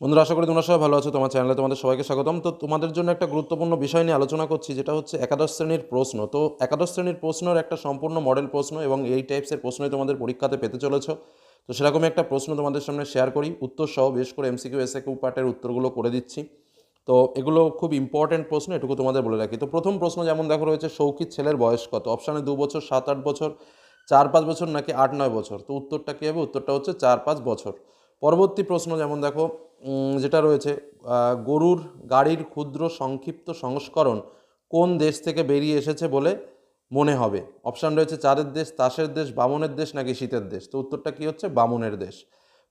বন্ধুরা, আশা করি তোমরা সবাই ভালো আছো। তোমার চ্যানেলে তোমাদের সবাইকে স্বাগতম। তো তোমাদের জন্য একটা গুরুত্বপূর্ণ বিষয় নিয়ে আলোচনা করছি, যেটা হচ্ছে একাদশ শ্রেণির প্রশ্ন। তো একাদশ শ্রেণির প্রশ্নের একটা সম্পূর্ণ মডেল প্রশ্ন এবং এই টাইপসের প্রশ্নই তোমাদের পরীক্ষাতে পেতে চলেছ। তো সেরকমই একটা প্রশ্ন তোমাদের সামনে শেয়ার করি, উত্তর সহ বেশ করে এমসিকিউ এসএকিউ পার্টের উত্তরগুলো করে দিচ্ছি। তো এগুলো খুব ইম্পর্টেন্ট প্রশ্ন, এটুকু তোমাদের বলে রাখি। তো প্রথম প্রশ্ন যেমন দেখো রয়েছে শৌকিত ছেলের বয়স কত? অপশানে দু বছর সাত আট বছর, চার পাঁচ বছর নাকি আট নয় বছর? তো উত্তরটা কী হবে? উত্তরটা হচ্ছে চার পাঁচ বছর। পরবর্তী প্রশ্ন যেমন দেখো যেটা রয়েছে গরুর গাড়ির ক্ষুদ্র সংক্ষিপ্ত সংস্করণ কোন দেশ থেকে বেরিয়ে এসেছে বলে মনে হবে? অপশান রয়েছে চারের দেশ, তাসের দেশ, বামনের দেশ নাকি শীতের দেশ? তো উত্তরটা কি হচ্ছে? বামনের দেশ।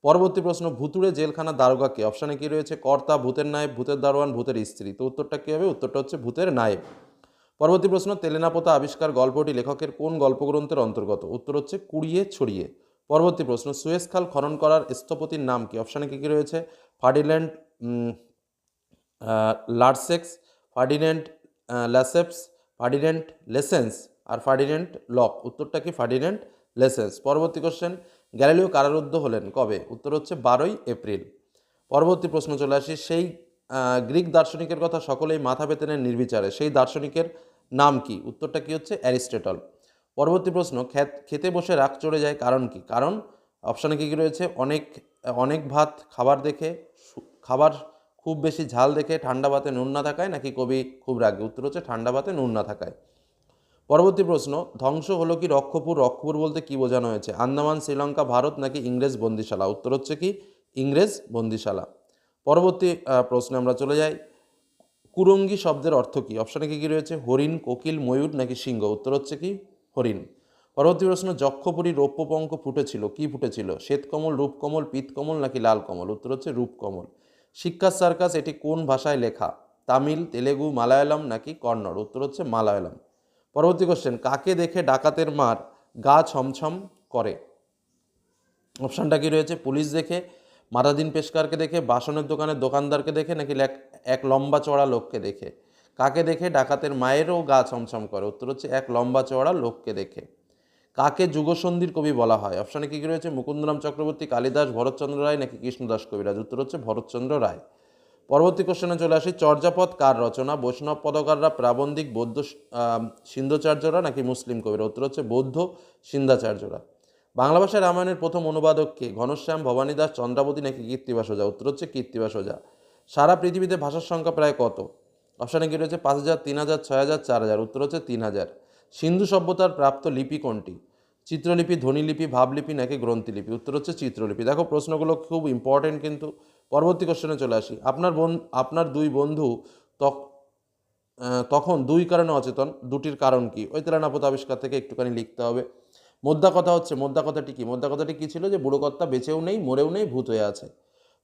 পরবর্তী প্রশ্ন, ভুতুড়ে জেলখানা দারোগা কে? অপশানে কি রয়েছে? কর্তা, ভূতের নায়েব, ভূতের দারোয়ান, ভূতের স্ত্রী। তো উত্তরটা কী হবে? উত্তরটা হচ্ছে ভূতের নায়েব। পরবর্তী প্রশ্ন, তেলেনাপোতা আবিষ্কার গল্পটি লেখকের কোন গল্পগ্রন্থের অন্তর্গত? উত্তর হচ্ছে কুড়িয়ে ছড়িয়ে। পরবর্তী প্রশ্ন, সুয়েজ খাল খনন করার স্থপতির নাম কি? অপশানে কী কী রয়েছে? ফার্ডিল্যান্ড লার্সেক্স ফার্ডিনেন্ট ল্যাসেপস ফার্ডিনেন্ট লেসেন্স আর ফার্ডিনেন্ট লক। উত্তরটা কি? Ferdinand Lesseps. পরবর্তী কোশ্চেন গ্যালিলিও কারারুদ্ধ হলেন কবে? উত্তর হচ্ছে বারোই এপ্রিল। পরবর্তী প্রশ্ন চলে আসি, সেই গ্রিক দার্শনিকের কথা সকলেই মাথা পেতেনের নির্বিচারে। সেই দার্শনিকের নাম কি? উত্তরটা কি হচ্ছে? অ্যারিস্টটল। পরবর্তী প্রশ্ন খেত- খেতে বসে রাগ চড়ে যায় কারণ কি? কারণ অপশানে কী কী রয়েছে? অনেক অনেক ভাত খাবার দেখে খাবার খুব বেশি ঝাল দেখে ঠান্ডা ভাতে নুন না থাকায় নাকি কবি খুব রাগে? উত্তর হচ্ছে ঠান্ডা ভাতে নুন না থাকায়। পরবর্তী প্রশ্ন, ধ্বংস হলো কি রক্ষপুর? রক্ষপুর বলতে কি বোঝানো হয়েছে? আন্দামান, শ্রীলঙ্কা, ভারত নাকি ইংরেজ বন্দিশালা? উত্তর হচ্ছে কি, ইংরেজ বন্দিশালা। পরবর্তী প্রশ্নে আমরা চলে যাই। কুরঙ্গি শব্দের অর্থ কী? অপশানে কী কী রয়েছে? হরিণ, কোকিল, ময়ূর নাকি সিংহ? উত্তর হচ্ছে কি হরিণ। পরবর্তী প্রশ্ন, যক্ষপুরী রৌপ্যপঙ্ক ফুটেছিল, কি ফুটেছিল? শ্বেতকমল, রূপকমল, পিতকমল নাকি লাল কমল উত্তর হচ্ছে রূপকমল। শিক্ষার সার্কাস, এটি কোন ভাষায় লেখা? তামিল, তেলেগু, মালায়ালাম নাকি কন্নড়? উত্তর হচ্ছে মালায়ালাম। পরবর্তী কোশ্চেন কাকে দেখে ডাকাতের মার গা ছমছম করে? অপশানটা কি রয়েছে? পুলিশ দেখে মারাদিন পেশকারকে দেখে, বাসনের দোকানের দোকানদারকে দেখে, নাকি এক লম্বা চড়া লোককে দেখে? কাকে দেখে? ডাকাতের মায়েরও গা ছমছম করে। উত্তর হচ্ছে, এক লম্বা চড়া লোককে দেখে। কাকে যুগসন্ধির কবি বলা হয়? অপশানে কী কী রয়েছে? মুকুন্দরাম চক্রবর্তী, কালিদাস, ভরতচন্দ্র রায় নাকি কৃষ্ণদাস কবিরাজ? উত্তর হচ্ছে, ভরতচন্দ্র রায়। পরবর্তী কোশ্চেনে চলে আসি, চর্যাপদ কার রচনা? বৈষ্ণব পদকাররা প্রাবন্ধিক, বৌদ্ধ সিন্ধুচার্যরা নাকি মুসলিম কবিরা? উত্তর হচ্ছে, বৌদ্ধ সিন্ধাচার্যরা। বাংলা ভাষায় রামায়ণের প্রথম অনুবাদক কে? ঘনশ্যাম ভবানী দাস চন্দ্রাবতী নাকি কীর্তিবাস ওঝা? উত্তর হচ্ছে, কীর্তিবাস ওঝা। সারা পৃথিবীতে ভাষার সংখ্যা প্রায় কত? অপশানে কি রয়েছে পাঁচ হাজার, তিন হাজার, ছয় হাজার, চার হাজার। উত্তর হচ্ছে তিন হাজার। সিন্ধু সভ্যতার প্রাপ্ত লিপি কোনটি? চিত্রলিপি, ধ্বনিলিপি, ভাবলিপি নাকি গ্রন্থিলিপি? উত্তর হচ্ছে চিত্রলিপি। দেখো, প্রশ্নগুলো খুব ইম্পর্টেন্ট কিন্তু পরবর্তী কোশ্চেনে চলে আসি। আপনার বোন, আপনার দুই বন্ধু তখন দুই কারণে অচেতন, দুটির কারণ কি? ওই তেলানাপত আবিষ্কার থেকে একটুখানি লিখতে হবে। মোদ্দা কথা হচ্ছে, মোদ্দা কথাটি কি? মোদ্দা কথাটি কী ছিল যে, বুড়ো কর্তা বেঁচেও নেই, মরেও নেই, ভূত হয়ে আছে।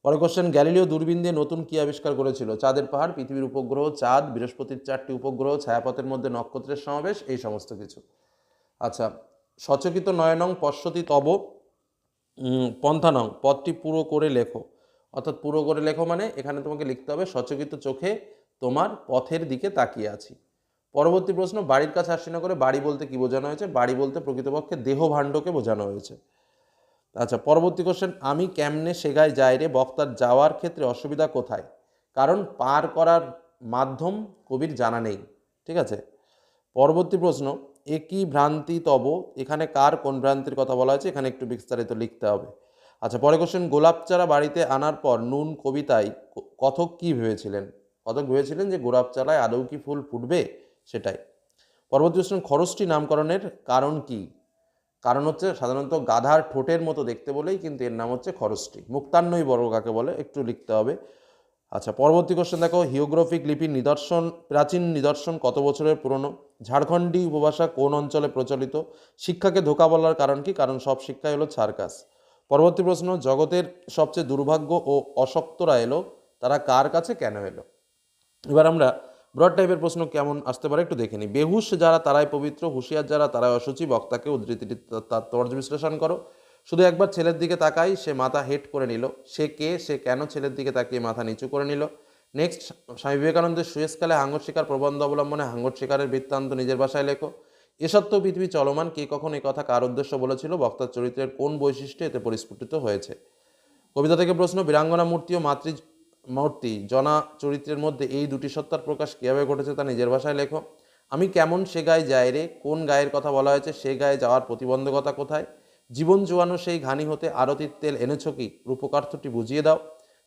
পরে কোশ্চেন গ্যালিলিও দূরবীন দিয়ে নতুন কি আবিষ্কার করেছিল? চাঁদের পাহাড়, পৃথিবীর উপগ্রহ, চাঁদ, বৃহস্পতির চারটি উপগ্রহ, ছায়াপথের মধ্যে নক্ষত্রের সমাবেশ, এই সমস্ত কিছু। আচ্ছা সচকিত নয়নং পশ্যতি তব পন্থানং পথটি পুরো করে লেখো। অর্থাৎ পুরো করে লেখো মানে এখানে তোমাকে লিখতে হবে, সচকিত চোখে তোমার পথের দিকে তাকিয়ে আছি। পরবর্তী প্রশ্ন, বাড়ির কাছে আসি না করে বাড়ি বলতে কি বোঝানো হয়েছে? বাড়ি বলতে প্রকৃতপক্ষে দেহ ভাণ্ডকে বোঝানো হয়েছে। আচ্ছা পরবর্তী কোশ্চেন আমি কেমনে সেগায় যাই রে? বক্তার যাওয়ার ক্ষেত্রে অসুবিধা কোথায়? কারণ পার করার মাধ্যম কবির জানা নেই, ঠিক আছে? পরবর্তী প্রশ্ন, একই ভ্রান্তি তব, এখানে কার কোন ভ্রান্তির কথা বলা হয়েছে? এখানে একটু বিস্তারিত লিখতে হবে। আচ্ছা পরে কোশ্চেন গোলাপ চারা বাড়িতে আনার পর নুন কবিতায় ক- কথক কি ভেবেছিলেন? কথক ভেবেছিলেন যে গোলাপ চারায় আদৌ কি ফুল ফুটবে? সেটাই। পরবর্তী প্রশ্ন, খরচটি নামকরণের কারণ কি? কারণ হচ্ছে সাধারণত গাধার ঠোঁটের মতো দেখতে বলেই কিন্তু এর নাম হচ্ছে খরচটি মুক্তান্নই বর্গ কাকে বলে? একটু লিখতে হবে। আচ্ছা পরবর্তী কোশ্চেন দেখো। হিওগ্রাফিক লিপির নিদর্শন, প্রাচীন নিদর্শন কত বছরের পুরনো? ঝাড়খণ্ডী উপভাষা কোন অঞ্চলে প্রচলিত? শিক্ষাকে ধোকা বলার কারণ কি? কারণ সব শিক্ষাই হলো ছারকাস পরবর্তী প্রশ্ন, জগতের সবচেয়ে দুর্ভাগ্য ও অশক্তরা এলো? তারা কার কাছে কেন এলো? এবার আমরা ব্রড টাইপের প্রশ্ন কেমন আসতে পারে একটু দেখে নিই। বেহুশ যারা, তারাই পবিত্র, হুঁশিয়ার যারা, তারাই অসুচি। বক্তাকে উদ্ধৃতিটি তা- তাৎপর্য বিশ্লেষণ করো। শুধু একবার ছেলের দিকে তাকাই, সে মাথা হেট করে নিল। সে কে, সে কেন ছেলের দিকে তাকিয়ে মাথা নিচু করে নিল? নেক্সট, স্বামী বিবেকানন্দের সুয়েজকালে হাঙ্গর শিকার প্রবন্ধ অবলম্বনে হাঙ্গর শিকারের বৃত্তান্ত নিজের ভাষায় লেখো। এ সত্ত্বেও পৃথিবী চলমান, কে কখন এ কথা কার উদ্দেশ্য বলেছিল? বক্তার চরিত্রের কোন বৈশিষ্ট্য এতে পরিস্ফুটিত হয়েছে? কবিতা থেকে প্রশ্ন, বীরাঙ্গনা মূর্তি ও মাতৃ মূর্তি জনা চরিত্রের মধ্যে এই দুটি সত্তার প্রকাশ কীভাবে ঘটেছে তা নিজের ভাষায় লেখো। আমি কেমন সে গায়ে যাই রে? কোন গায়ের কথা বলা হয়েছে? সে গায়ে যাওয়ার প্রতিবন্ধকতা কোথায়? জীবন জোয়ানো সেই ঘানি হতে আরতির তেল এনেছ কি? রূপকার্থটি বুঝিয়ে দাও।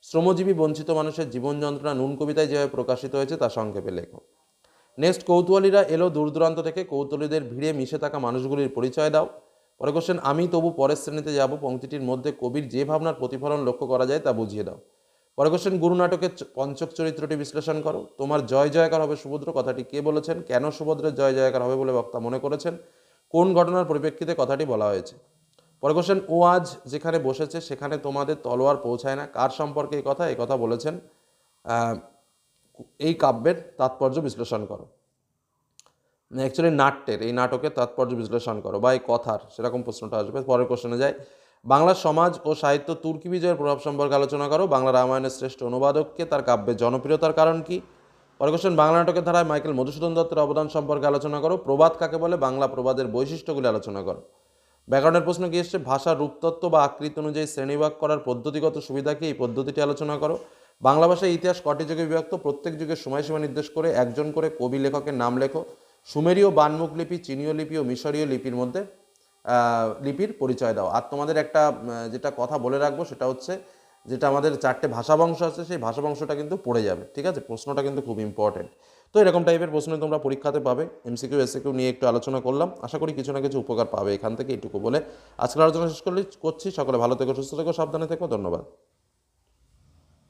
শ্রমজীবী বঞ্চিত মানুষের জীবন যন্ত্রণা নুন কবিতায় যেভাবে প্রকাশিত হয়েছে তা সংক্ষেপে লেখো। নেক্সট, কৌতূহলীরা এলো দূর দূরান্ত থেকে। কৌতূহলীদের ভিড়ে মিশে থাকা মানুষগুলির পরিচয় দাও। পরে কোশ্চেন আমি তবু পরের শ্রেণীতে যাব। পংক্তিটির মধ্যে কবির যে ভাবনার প্রতিফলন লক্ষ্য করা যায় তা বুঝিয়ে দাও। পরে কোশ্চেন গুরু নাটকের পঞ্চক চরিত্রটি বিশ্লেষণ করো। তোমার জয় জয়কার হবে সুভদ্র, কথাটি কে বলেছেন? কেন সুভদ্রের জয় জয়কার হবে বলে বক্তা মনে করেছেন? কোন ঘটনার পরিপ্রেক্ষিতে কথাটি বলা হয়েছে? পরে কোশ্চেন ও আজ যেখানে বসেছে, সেখানে তোমাদের তলোয়ার পৌঁছায় না। কার সম্পর্কে এই কথা? এই কথা বলেছেন এই কাব্যের তাৎপর্য বিশ্লেষণ করো। অ্যাকচুয়ালি নাট্যের, এই নাটকের তাৎপর্য বিশ্লেষণ করো, বা এই কথার, সেরকম প্রশ্নটা আসবে। পরের কোশ্চেনে যায় বাংলার সমাজ ও সাহিত্য তুর্কি বিজয়ের প্রভাব সম্পর্কে আলোচনা করো। বাংলা রামায়ণের শ্রেষ্ঠ অনুবাদককে, তার কাব্যের জনপ্রিয়তার কারণ কি? পরের কোশ্চেন বাংলা নাটকের ধারায় মাইকেল মধুসূদন দত্তের অবদান সম্পর্কে আলোচনা করো। প্রবাদ কাকে বলে? বাংলা প্রবাদের বৈশিষ্ট্যগুলি আলোচনা করো। ব্যাকরণের প্রশ্ন কি এসছে? ভাষার রূপতত্ত্ব বা আকৃতি অনুযায়ী শ্রেণীভাগ করার পদ্ধতিগত সুবিধা কি? এই পদ্ধতিটি আলোচনা করো। বাংলা ভাষায় ইতিহাস কটি যুগে বিভক্ত? প্রত্যেক যুগের সময়সীমা নির্দেশ করে একজন করে কবি লেখকের নাম লেখো। সুমেরীয় বানমুখ লিপি, চীনীয় লিপি ও মিশরীয় লিপির মধ্যে লিপির পরিচয় দাও। আর তোমাদের একটা যেটা কথা বলে রাখব সেটা হচ্ছে যেটা আমাদের চারটে ভাষাবংশ আছে, সেই ভাষাবংশটা কিন্তু পড়ে যাবে, ঠিক আছে? প্রশ্নটা কিন্তু খুব ইম্পর্টেন্ট তো এরকম টাইপের প্রশ্ন তোমরা পরীক্ষাতে পাবে। এমসিকিউ এসিকিউ নিয়ে একটু আলোচনা করলাম। আশা করি কিছু না কিছু উপকার পাবে এখান থেকে, এটুকু বলে আজকের আলোচনা শেষ করলে, করছি। সকলে ভালো থেকো, সুস্থ থেকো, সাবধানে থেকো। ধন্যবাদ।